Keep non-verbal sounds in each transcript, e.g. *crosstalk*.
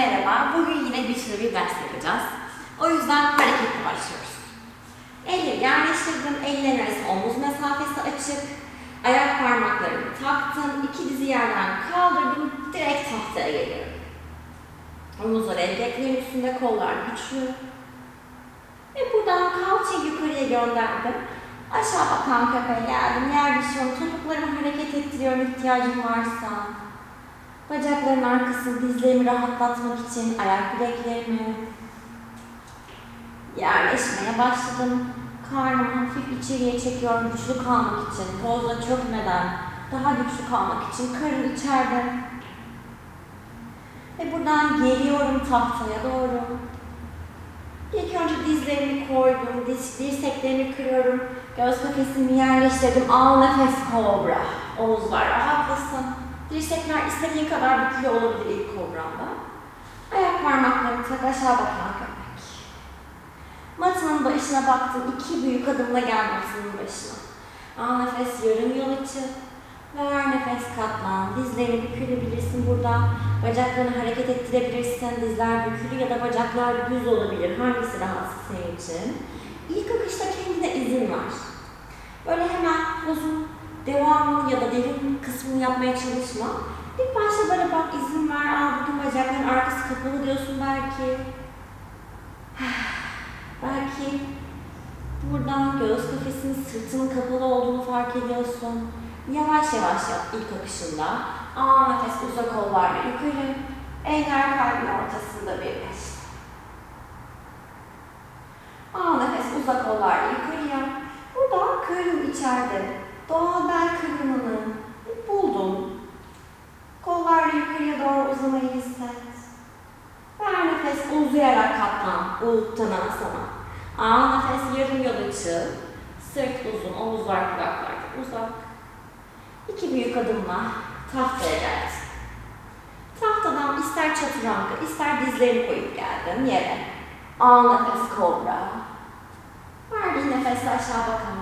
merhaba. Bugün yine güçlü bir ders yapacağız. O yüzden hareketli başlıyoruz. Elleri yerleştirdim. Ellerin arası omuz mesafesi açık. Ayak parmaklarımı taktım. İki dizi yerden kaldırdım. Direkt tahtaya geliyorum. Omuzlar el bileklerin üstünde, kollar güçlü. Ve buradan kalçayı yukarıya gönderdim. Aşağı bakan köpeğe geldim. Yer düşüyorum. Topuklarımı hareket ettiriyorum ihtiyacım varsa. Bacakların arkasını, dizlerimi rahatlatmak için ayak bileklerimi yerleşmeye başladım. Karnımı hafif içeriye çekiyorum güçlü kalmak için. Pozla çökmeden daha güçlü kalmak için karın içeride. Ve buradan geliyorum tahtaya doğru. İlk önce dizlerimi koydum, diz, dirseklerimi kırıyorum. Göz kafesimi yerleştirdim. Al nefes kobra. Omuzlar rahatlasın. Dirsekler istediğin kadar bükülü olabilir ilk kobramda. Ayak parmaklarını tak aşağı bakan köpek. Matının başına baktım. iki büyük adımla gel matının başına. Al nefes yarım yol içi. Ver nefes katlan. Dizlerini bükülebilirsin burada. Bacaklarını hareket ettirebilirsin. Dizler bükülü ya da bacaklar düz olabilir. Hangisi rahatsız senin için? İlk akışta kendine izin ver. Böyle hemen uzun devamını ya da derin kısmını yapmaya çalışma. İlk başta böyle bak izin ver. Aa bugün bacakların arkası kapalı diyorsun belki. *sighs* Belki buradan göğüs kafesinin sırtının kapalı olduğunu fark ediyorsun. Yavaş yavaş yap ilk akışında. Aa nefes uzak kollarla yukarı. Eller kalbin ortasında birleş. Aa nefes uzak kollarla yukarıya. Burada karın içeride. Doğal bel kıvrımını buldum. Kollarla yukarıya doğru uzamayı hisset. Ver nefes uzayarak katlan. Uttanasana. Al nefes yarım yol içi. Sırt uzun, omuzlar kulaklarda uzak. İki büyük adımla tahtaya geldin. Tahtadan ister çatıranga, ister dizlerini koyup geldin yere. Al nefes kobra. Verdiğin nefesle aşağı bakalım.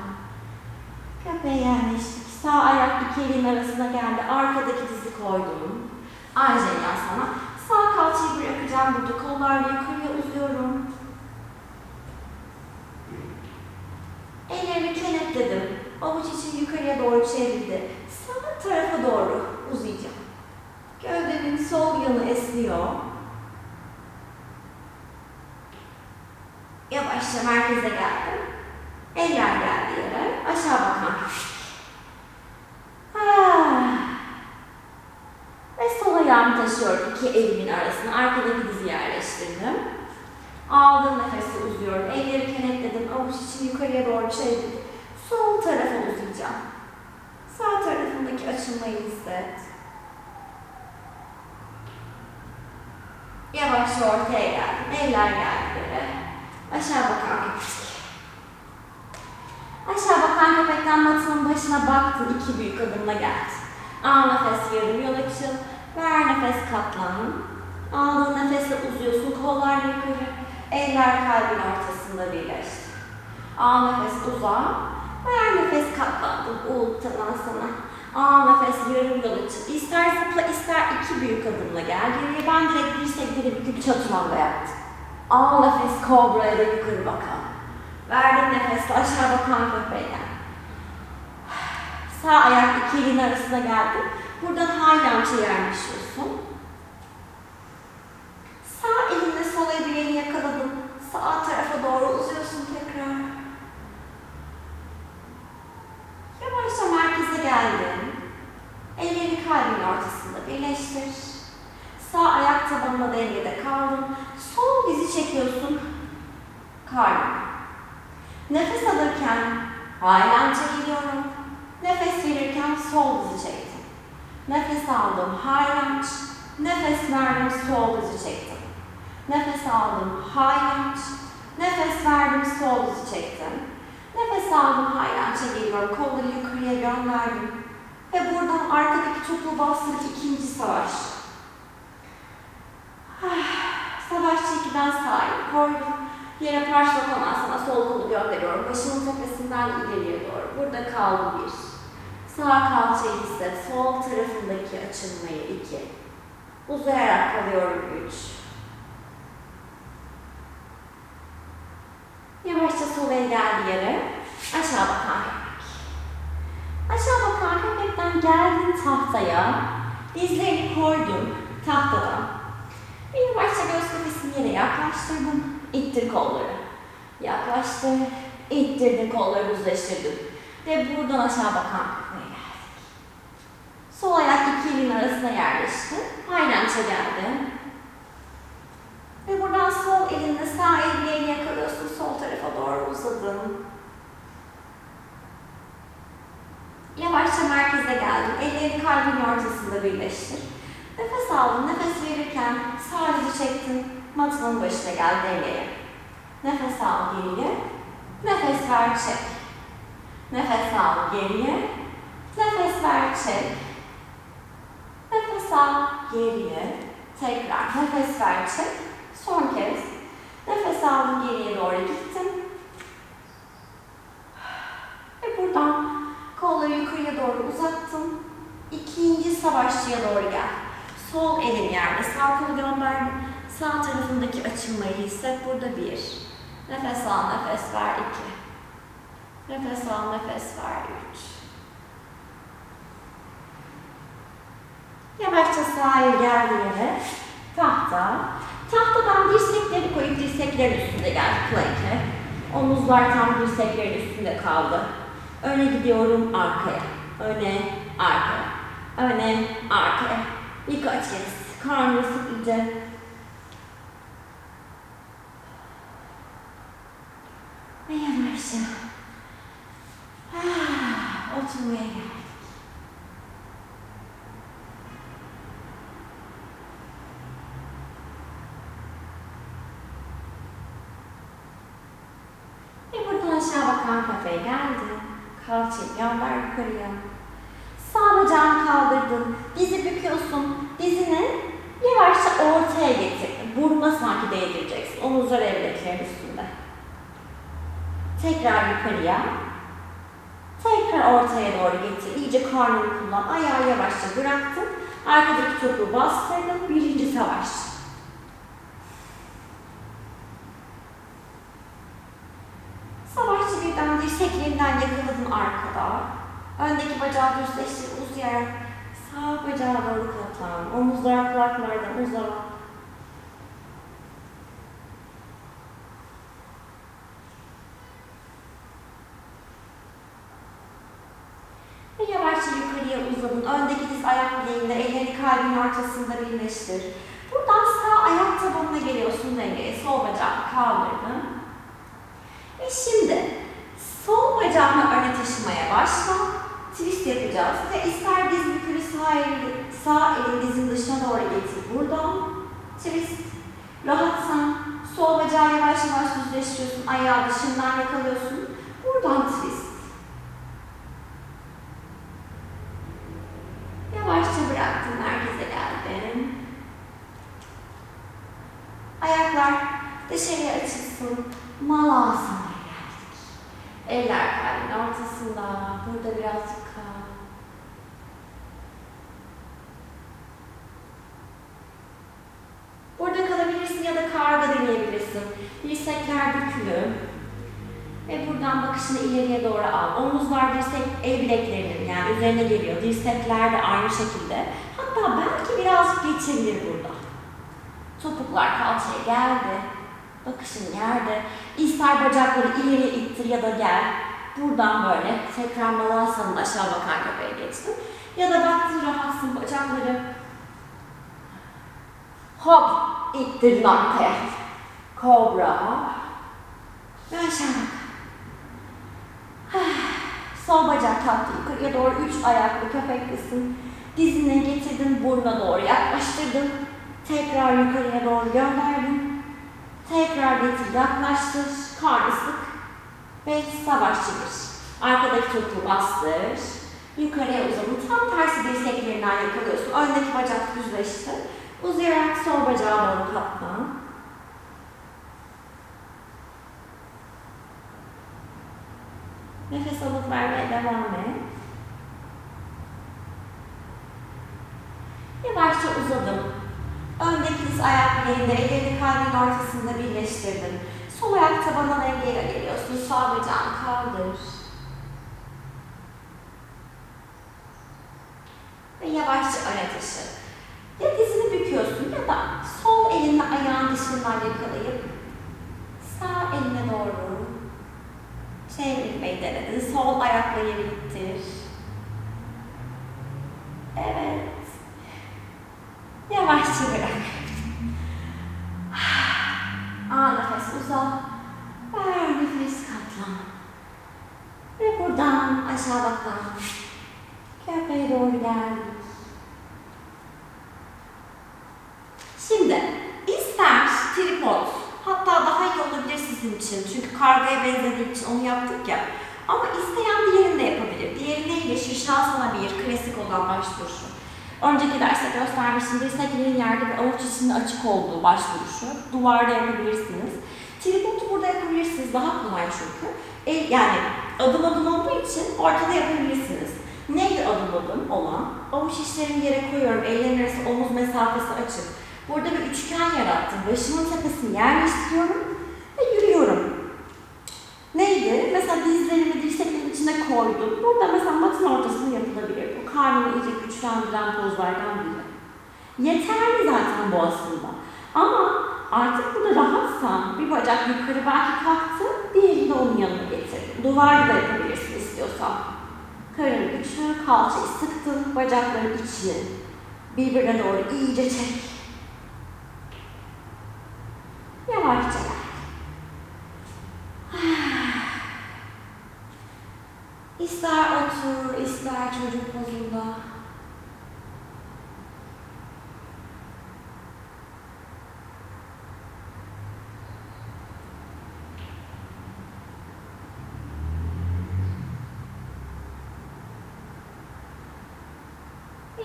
Köpeğe yerleştik. Sağ ayak iki elin arasına geldi. Arkadaki dizi koydum. Anjeliya sana. Sağ kalçayı bırakacağım burada. Kollarla yukarıya uzuyorum. Ellerimi kenetledim. Avuç için yukarıya doğru çevrildi. Sağ tarafa doğru uzayacağım. Gövdemin sol yanı esniyor. Yavaşça merkeze geldim. Eller geldi yere. Aşağı bakan. Ah. Ve sol taşıyorum iki elimin arasına. Arkadaki dizi yerleştirdim. Aldığım nefesi uzuyorum. Elleri kenetledim. Avuç için yukarıya doğru çevirdim. Sol tarafa uzayacağım. Sağ tarafındaki açılmayı hisset. Yavaşça ortaya geldim. Eller geldi yere. Aşağı bakan köpek. Aşağı bakan köpekten matının başına baktın. iki büyük adımla geldi. Al nefes yarım yol açıl. Ver nefes katlan. Aldığın nefesle uzuyorsun. Kollar yukarı. Eller kalbin ortasında birleşti. Al nefes uza. Ver nefes katlandın. Uttanasana. Al nefes yarım yol açıl. İster zıpla ister iki büyük adımla gel. Geriye ben direkt dirsekleri büküp çatımanda yaptım. Al nefes kobraya da yukarı bakalım. Verdiğin nefesle aşağı bakan köpeğe. Sağ ayak iki elin arasına geldi. Buradan haylança yerleşiyorsun. Sağ elinle sol elini yakaladın. Sağ tarafa doğru uzuyorsun tekrar. Yavaşça merkeze geldin. Elleri kalbin ortasında birleştir. Sağ ayak tabanına dengede kaldın. Sol dizi çekiyorsun. Karnına. Nefes alırken haylanca geliyorum. Nefes verirken sol dizi çektim. Nefes aldım haylanç. Nefes verdim sol dizi çektim. Nefes aldım haylanç. Nefes verdim sol dizi çektim. Nefes aldım haylança geliyorum. Kolları yukarıya gönderdim. Ve buradan arkadaki topuğu bastırıp ikinci savaş. Savaşçı ikiden sağa koydum. Yere parçalanan sana sol kolu gönderiyorum. Başımın tepesinden ileriye doğru. Burada kaldı bir. Sağ kalça ise sol tarafındaki açılmayı 2. Uzayarak kalıyorum 3. Yavaşça sol el geldi yere. Aşağı bakan köpek. Aşağı bakan köpekten geldin tahtaya. Dizlerini koydun tahtadan. Ve yavaşça göz kafesini yere yaklaştırdın. İttir kolları. Yaklaştır. İttirdin kolları uzlaştırdın. Ve buradan aşağı bakan köpeğe. Sol ayak iki elin arasına yerleşti. Hayrança geldi. Ve buradan sol elinle sağ elini yakalıyorsun. Sol tarafa doğru uzadın. Yavaşça merkeze geldin. Ellerini kalbin ortasında birleştir. Nefes aldın. Nefes verirken sadece çektin. Matının başına gel dengeye. Nefes al geriye. Nefes ver çek. Nefes al geriye. Nefes ver çek. Al geriye. Tekrar nefes ver. Son kez. Nefes aldın geriye doğru gittin. Ve buradan kolları yukarıya doğru uzattın. İkinci savaşçıya doğru gel. Sol elin yerde. Sağ kolu gönderdin. Sağ tarafındaki açılmayı hisset. Burada bir. Nefes al, nefes ver iki. Nefes al, nefes ver üç. El geldi yere. Tahta. Tahtadan dirsekleri koyup dirseklerin üstünde gel plank'e. Omuzlar tam dirseklerin üstünde kaldı. Öne gidiyorum arkaya. Öne, arkaya. Öne, arkaya. Birkaç kez. Karnını sık iyice. Ve yavaşça. Ah, oturmaya gel. Ve buradan aşağı bakan kafeye geldi. Kalçayı gönder yukarıya. Sağ bacağını kaldırdın. Dizi büküyorsun. Dizini yavaşça ortaya getir. Burnuna sanki değdireceksin. Omuzlar evdeklerin üstünde. Tekrar yukarıya. Tekrar ortaya doğru getir. İyice karnını kullan. Ayağı yavaşça bıraktın. Arkadaki topuğu bastırdın. Birinci savaş. Arkada. Öndeki bacağı düzleştir, uzayarak sağ bacağa doğru katlan. Omuzlar kulaklardan uzat. Ve yavaşça yukarıya uzadın. Öndeki diz ayak bileğinde, elleri kalbin ortasında birleştir. Buradan sağ ayak tabanına geliyorsun dengeye. Sol bacağı kaldırdın. Ve şimdi sol bacağını öne taşımaya başla. Twist yapacağız. Ve ister diz bükülü sağ elin, sağ elin dizin dışına doğru getir. Buradan twist. Rahatsan sol bacağı yavaş yavaş düzleştiriyorsun. Ayağı dışından yakalıyorsun. Buradan twist. Yavaşça bıraktın, merkeze geldin. Ayaklar dışarıya açılsın. Malasana'ya geldik. Eller kalbin ortasında. Burada birazcık kal. Burada kalabilirsin ya da karga deneyebilirsin. Dirsekler bükülü. Ve buradan bakışını ileriye doğru al. Omuzlar dirsek el bileklerinin yani üzerine geliyor. Dirsekler de aynı şekilde. Hatta belki birazcık geçebilir burada. Topuklar kalçaya geldi. Bakışın yerde. İster bacakları ileri ittir ya da gel. Buradan böyle tekrar malasanın aşağı bakan köpeğe geçtin. Ya da baktın rahatsın bacakları. Hop ittirdin arkaya. Kobra. Aşağı bak. Sol bacak kalktı yukarıya doğru üç ayaklı köpeklisin. Dizine getirdin burnuna doğru yaklaştırdın. Tekrar yukarıya doğru gönderdin. Tekrar getir yaklaştır. Karnı sık. Ve savaşçı bir. Arkadaki topuğu bastır. Yukarıya uzanın. Tam tersi dirseklerinden yakalıyorsun. Öndeki bacak düzleşti. Uzayarak sol bacağa doğru katlan. Nefes alıp vermeye devam et. Yavaşça uzadım. Öndeki diz ayak bileğinde ellerini kalbin ortasında birleştirdim. Sol ayak tabandan dengeyle geliyorsun. Sağ bacağını kaldır. Ve yavaşça öne taşı. Ya dizini büküyorsun ya da sol elinle ayağın dışından yakalayıp sağ eline doğru denedin. Sol ayakla yeri ittir. Evet. Yavaşça bırak. *sighs* Al nefes uzat. Ver nefes katlan. Ve buradan aşağı bakalım. Köpeğe doğru geldik. Şimdi ister tripod, hatta daha iyi olabilir sizin için. Çünkü kargaya benzediği için onu yaptık ya. Ama isteyen diğerini de yapabilir. Diğeri neydi? Şirşasana bir, klasik olan baş duruşu. Önceki derste göstermiştim. Dirseklerin yerde ve avuç içinde açık olduğu baş duruşu. Duvarda yapabilirsiniz. Tripodu burada yapabilirsiniz. Daha kolay çünkü. El, yani adım adım olduğu için ortada yapabilirsiniz. Neydi adım adım olan? Avuç içlerimi yere koyuyorum. Ellerin arası omuz mesafesi açık. Burada bir üçgen yarattım. Başımın tepesini yerleştiriyorum. Neydi? Mesela dizlerimi dirseklerimin içine koydum. Burada mesela matın ortasında yapılabilir. Bu karnını iyice güçlendiren pozlardan biri. Yeterli zaten bu aslında. Ama artık burada rahatsan bir bacak yukarı belki kalktı, diğerini de onun yanına getir. Duvarda da yapabilirsin istiyorsan. Karın güçlü, kalçayı sıktın, bacakların içini birbirine doğru iyice çek. Yavaşça gel. İster otur, çocuk pozunda.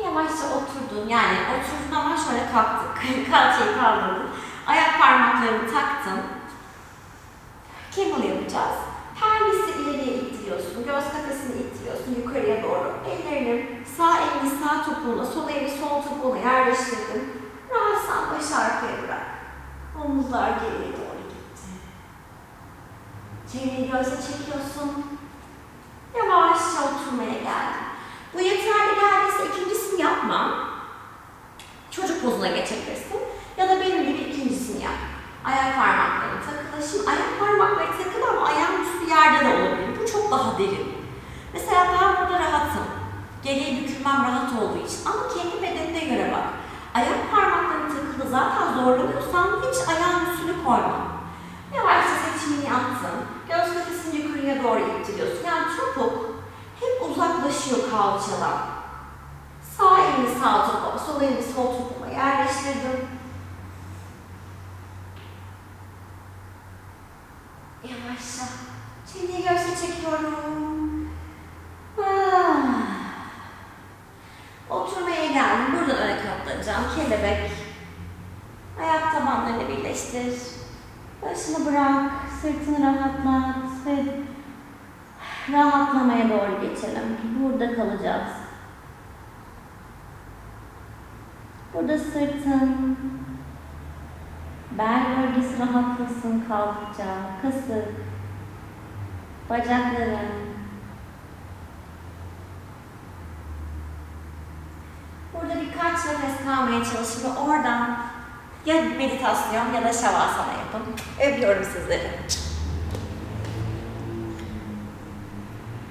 Yavaşça oturdun. Yani oturdun ama şöyle kalktık. *laughs* Kalçayı kaldırdın. Ayak parmaklarını taktın. Camel yapacağız. Pelvisi ileriye ittiriyorsun. Göz kafesini ittiriyorsun yukarıya doğru. Ellerini sağ elini sağ topuğuna, sol elini sol topuğuna yerleştirdin. Rahatsan başı arkaya bırak. Omuzlar geriye doğru gitti. Çeneyi göğse çekiyorsun. Yavaşça oturmaya geldin. Bu yeterli geldiyse ikincisini yapma. Çocuk pozuna geçebilirsin. Ya da benim gibi ikincisini yap. Ayak parmakları takılı. Şimdi ayak parmakları takılı ama ayağın üstü yerde de olabilir. Bu çok daha derin. Mesela ben burada rahatım. Geriye bükülmem rahat olduğu için. Ama kendi bedenine göre bak. Ayak parmakları takılı zaten zorlanıyorsan hiç koyma. Yavaşça seçimini yaptın. Göz kafesini yukarıya doğru ittiriyorsun. Yani topuk hep uzaklaşıyor kalçadan. Sağ elini sağ topuğa, sol elini sol topuğa yerleştirdim. Yavaşça. Çeneyi göğse çekiyorum. Ah. Oturmaya geldim. Buradan öne katlanacağım. Kelebek. Ayak birleştir. Başını bırak. Sırtını rahatlat. Ve rahatlamaya doğru geçelim. Burada kalacağız. Burada sırtın, bel bölgesi rahatlasın kaldıkça. Kasık, bacakların. Burada birkaç nefes kalmaya çalışın ve oradan ya meditasyon ya da şavasana yapın. Öpüyorum sizleri.